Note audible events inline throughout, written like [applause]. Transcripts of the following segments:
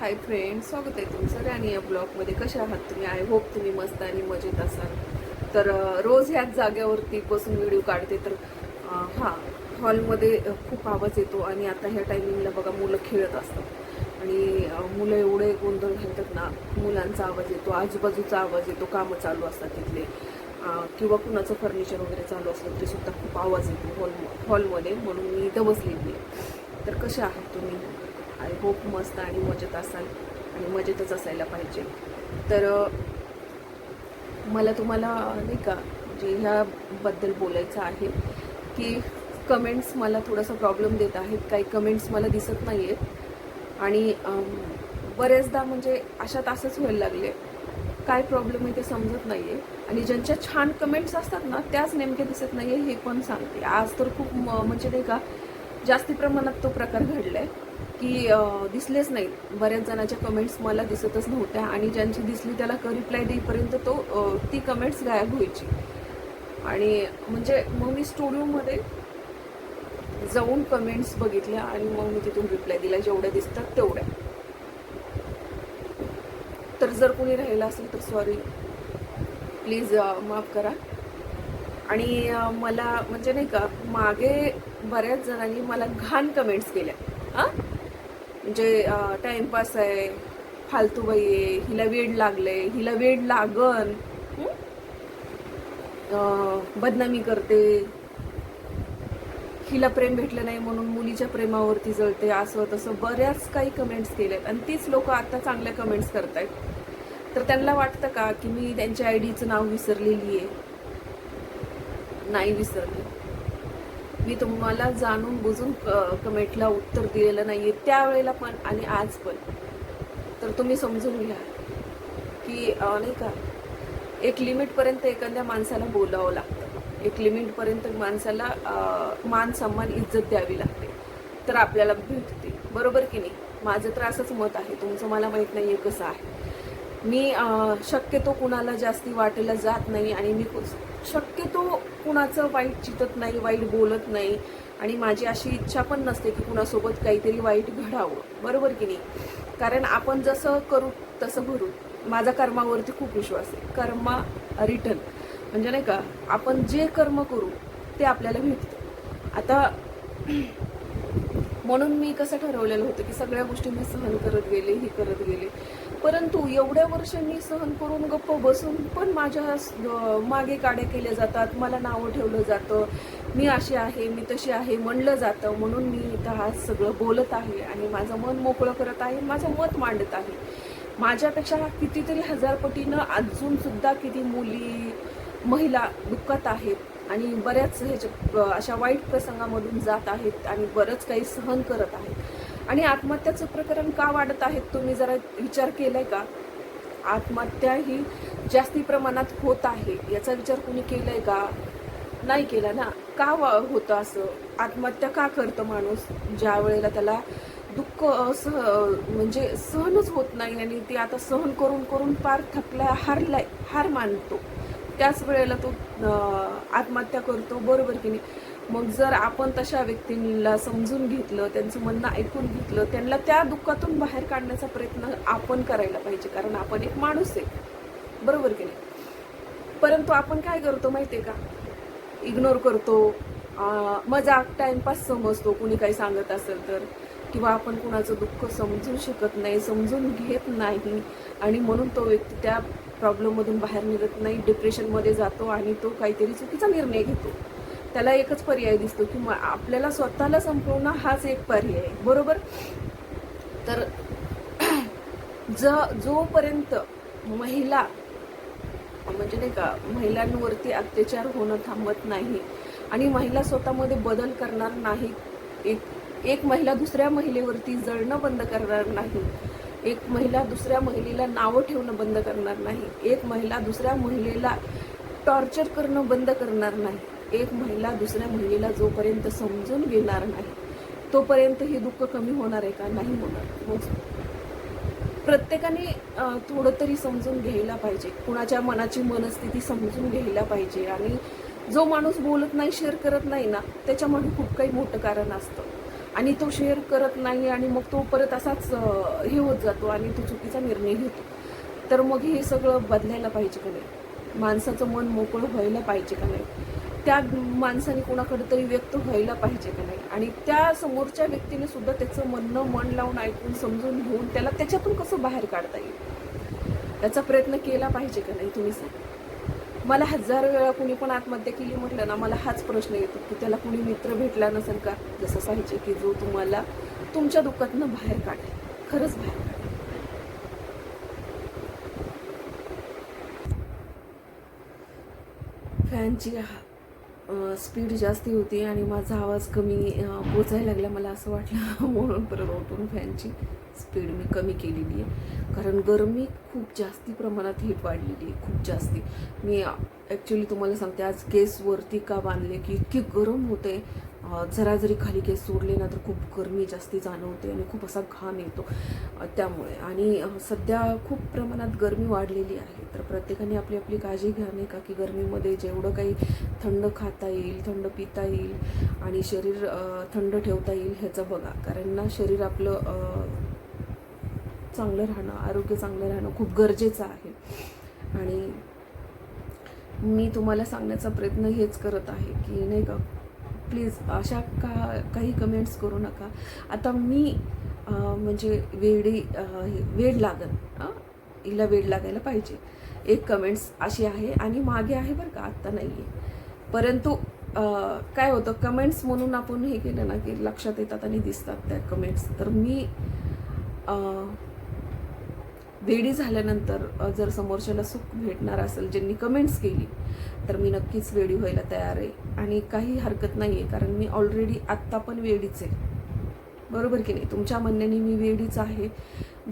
Hi friend स्वागत आहे तुमचं राणी या ब्लॉगमध्ये कशा आहात तुम्ही? आय होप तुम्ही मस्त आणि मजेत असाल. तर रोज ह्याच जाग्यावरती बसून व्हिडिओ काढते तर हां हॉलमध्ये खूप आवाज येतो आणि आता ह्या टायमिंगला बघा मुलं खेळत असतात. आणि मुलं एवढे गोंधळ घालतात ना मुलांचा आवाज येतो आजूबाजूचा आवाज येतो कामं चालू असतात तिथले. किंवा कुणाचं फर्निचर वगैरे चालू असलं तरीसुद्धा खूप आवाज येतो हॉल हॉलमध्ये म्हणून मी इथं बसलेली आहे. तर कसे आहात तुम्ही? आय होप मस्त आणि मजेत असाल आणि मजेतच असायला पाहिजे. तर मला तुम्हाला नाही का जे ह्याबद्दल बोलायचं आहे की कमेंट्स मला थोडासा प्रॉब्लेम देत आहेत. काही कमेंट्स मला दिसत नाही आहेत आणि बरेचदा म्हणजे अशा तासच व्हायला लागले. काय प्रॉब्लेम आहे ते समजत नाही आहे आणि ज्यांच्या छान कमेंट्स असतात ना त्याच नेमके दिसत नाही आहे हे पण सांगते. आज तर खूप म- म्हणजे नाही का जास्ती प्रमाणात तो प्रकार घडलाय की दिसलेच नाहीत. बऱ्याच जणांच्या कमेंट्स मला दिसतच नव्हत्या आणि ज्यांची दिसली त्याला रिप्लाय देईपर्यंत तो ती कमेंट्स गायब व्हायची. आणि म्हणजे मग मी स्टुडिओमध्ये जाऊन कमेंट्स बघितल्या आणि मग मी तिथून रिप्लाय दिला जेवढ्या दिसतात तेवढ्या. तर जर कोणी राहिलं असेल तर सॉरी प्लीज माफ करा. आणि मला म्हणजे नाही का मागे बऱ्याच जणांनी मला घाण कमेंट्स केल्या. हां? म्हणजे टाइमपास आहे फालतूबाई आहे हिला वेड लागले हिला वेड लागन. बदनामी करते. हिला प्रेम भेटलं नाही म्हणून मुलीच्या प्रेमावरती जळते असं तसं बऱ्याच काही कमेंट्स केल्यात. आणि तीच लोक आता चांगल्या कमेंट्स करत आहेत तर त्यांना वाटतं का की मी त्यांच्या आय डीचं नाव विसरलेली आहे? नाही विसरली. मी तुम्हाला जाणून बुजून कमेंटला उत्तर दिलेलं नाही आहे त्यावेळेला पण आणि आज पण. तर तुम्ही समजून घ्या की नाही का एक लिमिटपर्यंत एखाद्या माणसाला बोलावं लागतं. एक लिमिटपर्यंत माणसाला मान सन्मान इज्जत द्यावी लागते. तर आपल्याला भेटते बरोबर की नाही? माझं तर असंच मत आहे. तुमचं मला माहीत नाही आहे कसं आहे. मी शक्यतो कुणाला जास्ती वाटेला जात नाही आणि मी शक्यतो कुणाचं वाईट चितत नाही वाईट बोलत नाही आणि माझी अशी इच्छा पण नसते की कुणासोबत काहीतरी वाईट घडावं. बरोबर की नाही? कारण आपण जसं करू तसं भरू. माझा कर्मावरती खूप विश्वास आहे. कर्मा रिटर्न. म्हणजे नाही का आपण जे कर्म करू ते आपल्याला भेटतं. आता म्हणून मी कसं ठरवलेलं होतं की सगळ्या गोष्टी मी सहन करत गेले हे करत गेले. परंतु एवढ्या वर्षांनी मी सहन करून गप्प बसून पण माझ्या मागे काड्या केल्या जातात मला नावं ठेवलं जातं मी अशी आहे मी तशी आहे म्हणलं जातं म्हणून मी इथं आज सगळं बोलत आहे आणि माझं मन मोकळं करत आहे माझं मत मांडत आहे. माझ्यापेक्षा कितीतरी हजार पटीनं किती मुली महिला दुःखात आहेत आणि बऱ्याच ह्याच्या अशा वाईट प्रसंगामधून जात आहेत आणि बरंच काही सहन करत आहेत. आणि आत्महत्याचं प्रकरण का वाढत आहेत तुम्ही? जरा विचार केलाय का? आत्महत्या ही जास्ती प्रमाणात होत आहे. याचा विचार कोणी केलाय का? नाही केला ना. का वा- होतं असं? आत्महत्या का करतं माणूस? ज्या वेळेला त्याला दुःख सह म्हणजे सहनच होत नाही आणि ते आता सहन करून करून पार थकलाय हारलाय हार मानतो. त्याच वेळेला तो आत्महत्या करतो. बरोबर की नाही? मग जर आपण तशा व्यक्तींना समजून घेतलं त्यांचं म्हणणं ऐकून घेतलं त्यांना त्या दुःखातून बाहेर काढण्याचा प्रयत्न आपण करायला पाहिजे कारण आपण एक माणूस आहे. बरोबर की नाही? परंतु आपण काय करतो माहिती आहे का? इग्नोर करतो. मजाक टाइमपास समजतो कुणी काही सांगत असेल तर. किंवा आपण कुणाचं दुःख समजू शकत नाही समजून घेत नाही. आणि म्हणून तो व्यक्ती त्या प्रॉब्लेममधून बाहेर निघत नाही डिप्रेशनमध्ये जातो आणि तो काहीतरी चुकीचा निर्णय घेतो. त्याला एकच पर्याय दिसतो की मग आपल्याला स्वतःला संपवणं हाच एक पर्याय आहे. बरोबर? तर [clears throat] ज जोपर्यंत महिला म्हणजे नाही का महिलांवरती अत्याचार होणं थांबत नाही आणि महिला स्वतःमध्ये बदल करणार नाही एक एक महिला दुसऱ्या महिलेवरती जळणं बंद करणार नाही एक महिला दुसऱ्या महिलेला नावं ठेवणं बंद करणार नाही एक महिला दुसऱ्या महिलेला टॉर्चर करणं बंद करणार नाही एक महिला दुसऱ्या महिलेला जोपर्यंत समजून घेणार नाही तोपर्यंत हे दुःख कमी होणार आहे का? नाही होणार. प्रत्येकाने थोडं तरी समजून घ्यायला पाहिजे. कुणाच्या मनाची मनस्थिती समजून घ्यायला पाहिजे. आणि जो माणूस बोलत नाही शेअर करत नाही ना त्याच्यामध्ये खूप काही मोठं कारण असतं. आणि तो शेअर करत नाही आणि मग तो परत असाच हे होत जातो आणि तो चुकीचा निर्णय घेतो. तर मग हे सगळं बदलायला पाहिजे का नाही? माणसाचं मन मोकळं व्हायला पाहिजे का नाही? त्या माणसाने कोणाकडे तरी व्यक्त व्हायला पाहिजे का नाही? आणि त्या समोरच्या व्यक्तीने सुद्धा त्याचं म्हणणं मन लावून ऐकून समजून घेऊन त्याला त्याच्यातून कसं बाहेर काढता येईल? त्याचा प्रयत्न केला पाहिजे का नाही तुम्ही सांगा. मला हजार वेळा कुणी पण आत्महत्या केली म्हटलं ना मला हाच प्रश्न येतो की त्याला कुणी मित्र भेटला नसेल का? जसं पाहिजे की जो तुम्हाला तुमच्या दुःखातनं बाहेर काढेल. खरंच बाहेर काढेल. फॅनची स्पीड जास्ती होती आणि माझा आवाज कमी पोचायला लागला मला असं वाटलं. [laughs] म्हणून परत उठून फॅनची स्पीड मी कमी केलेली आहे. कारण गरमी खूप जास्ती प्रमाणात हीट वाढलेली आहे खूप जास्ती. मी ॲक्च्युली तुम्हाला सांगते आज केसवरती का बांधले की इतके गरम होते. जरा जरी खाली केस सोडले ना तर खूप गरमी जास्ती जाणवते आणि खूप असा घाम येतो त्यामुळे. आणि सध्या खूप प्रमाणात गरमी वाढलेली आहे. तर प्रत्येकाने आपली आपली काळजी घ्या नाही का की गरमीमध्ये जेवढं काही थंड खाता येईल थंड पिता येईल आणि शरीर थंड ठेवता येईल ह्याचं बघा. कारण ना शरीर आपलं चांगलं राहणं आरोग्य चांगलं राहणं खूप गरजेचं आहे. आणि मी तुम्हाला सांगण्याचा प्रयत्न हेच करत आहे की नाही का प्लीज अशा का काही कमेंट्स करू नका. आता मी म्हणजे वेडी हे- वेड लागन हिला वेड लागायला पाहिजे. एक कमेंट्स अशी आहे आणि मागे आहे बरं का आत्ता नाही आहे परंतु काय होतं कमेंट्स म्हणून आपण हे केलं ना की लक्षात येतात आणि दिसतात त्या कमेंट्स तर मी वेडी झाल्यानंतर जर समोरच्याला सुख भेटणार असेल ज्यांनी कमेंट्स केली तर मी नक्कीच वेडी व्हायला तयार आहे. आणि काही हरकत नाही आहे कारण मी ऑलरेडी आत्ता पण वेडीच आहे. बरोबर की नाही? तुमच्या म्हणण्याने मी वेडीच आहे.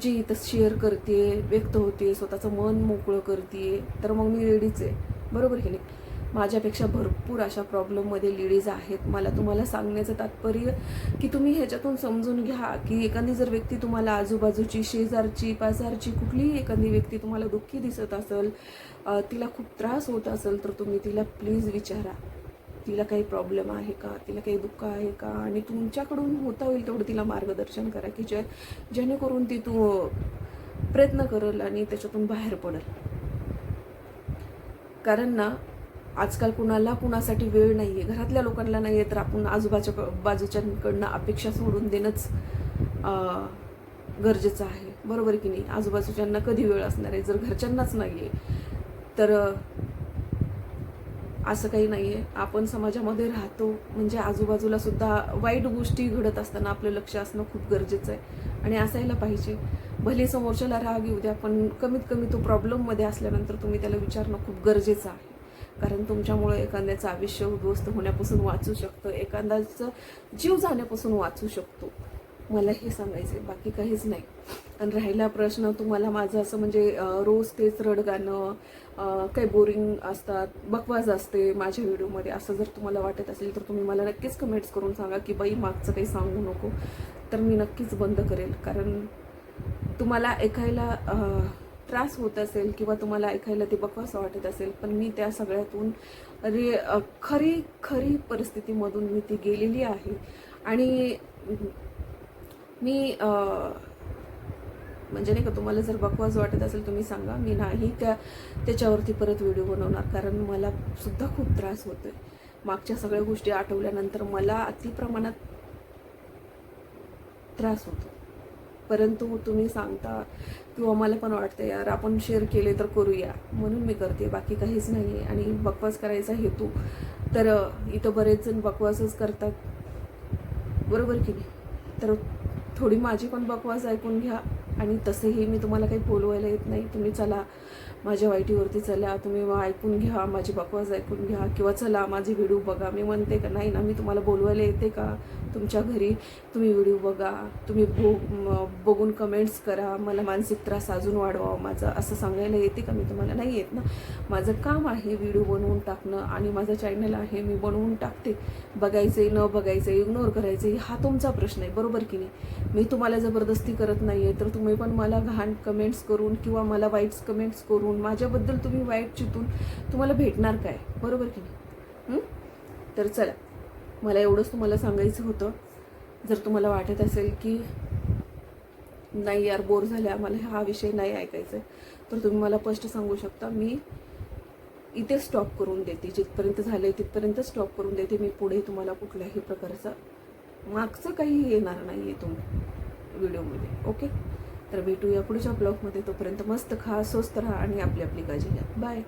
जी इथं शेअर करते व्यक्त होते स्वतःचं मन मोकळं करते तर मग मी वेडीच आहे. बरोबर की नाही? माझ्यापेक्षा भरपूर अशा प्रॉब्लेममध्ये लेडीज आहेत. मला तुम्हाला सांगण्याचं तात्पर्य की तुम्ही ह्याच्यातून समजून घ्या की एखादी जर व्यक्ती तुम्हाला आजूबाजूची शेजारची पाजारची कुठलीही एखादी व्यक्ती तुम्हाला दुःखी दिसत असेल तिला खूप त्रास होत असेल तर तुम्ही तिला प्लीज विचारा. तिला काही प्रॉब्लेम आहे का? तिला काही दुःख आहे का? आणि तुमच्याकडून होता होईल तेवढं तिला मार्गदर्शन करा की जे जेणेकरून ती तू प्रयत्न करेल आणि त्याच्यातून बाहेर पडेल. कारण ना आजकाल कुणाला कुणासाठी वेळ नाही आहे घरातल्या लोकांना नाही आहे तर आपण आजूबाजूच्या बाजूच्यांकडनं अपेक्षा सोडून देणंच गरजेचं आहे. बरोबर की नाही? आजूबाजूच्यांना कधी वेळ असणार आहे? जर घरच्यांनाच नाही आहे तर असं काही नाही आहे आपण समाजामध्ये राहतो म्हणजे आजूबाजूला सुद्धा वाईट गोष्टी घडत असताना आपलं लक्ष असणं खूप गरजेचं आहे. आणि असायला पाहिजे. भले समोरच्याला राग येऊ द्या पण कमीत कमी तो प्रॉब्लेममध्ये असल्यानंतर तुम्ही त्याला विचारणं खूप गरजेचं आहे. कारण तुमच्यामुळे एखाद्याचं आयुष्य उद्ध्वस्त होण्यापासून वाचू शकतं एखाद्याचं जीव जाण्यापासून वाचू शकतो. मला हे सांगायचं आहे बाकी काहीच नाही. आणि राहिला प्रश्न तुम्हाला माझं असं म्हणजे रोज तेच रडगाणं गाणं काही बोरिंग असतात बकवाज असते माझ्या व्हिडिओमध्ये असं जर तुम्हाला वाटत असेल तर तुम्ही मला नक्कीच कमेंट्स करून सांगा की बाई मागचं काही सांगू नको. तर मी नक्कीच बंद करेल. कारण तुम्हाला ऐकायला त्रास होत असेल किंवा तुम्हाला ऐकायला ते बकवास वाटत असेल पण मी त्या सगळ्यातून रे खरी खरी परिस्थितीमधून मी ती गेलेली आहे. आणि मी म्हणजे नाही का तुम्हाला जर बकवास वाटत असेल तुम्ही सांगा. मी नाही त्या त्याच्यावरती परत व्हिडिओ बनवणार कारण मला सुद्धा खूप त्रास होतोय. मागच्या सगळ्या गोष्टी आठवल्यानंतर मला अतिप्रमाणात त्रास होतो. परंतु तुम्ही सांगता किंवा मला पण वाटतं यार आपण शेअर केले तर करूया. म्हणून मी करते बाकी काहीच नाही आहे आणि बकवास करायचा हेतू तर इथं बरेच जण बकवासच करतात. बरोबर की नाही? तर थोडी माझी पण बकवास ऐकून घ्या. आणि तसेही मी तुम्हाला काही बोलवायला येत नाही. तुम्ही चला माझ्या वाईटीवरती चला. तुम्ही मग ऐकून घ्या माझी बकवास ऐकून घ्या. किंवा चला माझे व्हिडिओ बघा. मी म्हणते का नाही ना मी तुम्हाला बोलवायला येते का? तुमच्या घरी तुम्ही व्हिडिओ बघा तुम्ही बो बघून कमेंट्स करा मला मानसिक त्रास अजून वाढवा माझं असं सांगायला येते का मी तुम्हाला? नाही येत ना. माझं काम आहे व्हिडिओ बनवून टाकणं आणि माझं चॅनल आहे मी बनवून टाकते. बघायचे न बघायचे इग्नोर करायचे हा तुमचा प्रश्न आहे बरोबर की नाही? मी तुम्हाला जबरदस्ती करत नाही आहे तर तुम्ही पण मला घाण कमेंट्स करून किंवा मला वाईट्स कमेंट्स करून माझ्याबद्दल तुम्ही वाईट चितून तुम्हाला भेटणार काय? बरोबर की नाही? तर चला. मला एवढंच तुम्हाला सांगायचं होतं. जर तुम्हाला वाटत असेल की नाही यार बोर झाले आम्हाला हा विषय नाही ऐकायचा तर तुम्ही मला स्पष्ट सांगू शकता मी इथे स्टॉप करून देते. जिथपर्यंत झाले तिथपर्यंत स्टॉप करून देते. मी पुढे तुम्हाला कुठल्याही प्रकारचा मागचं काही येणार नाही आहे तुम्ही व्हिडिओमध्ये ओके? तर भेटूया पुढच्या ब्लॉगमध्ये. तोपर्यंत मस्त खा स्वस्त राहा आणि आपली आपली काळजी घ्या. बाय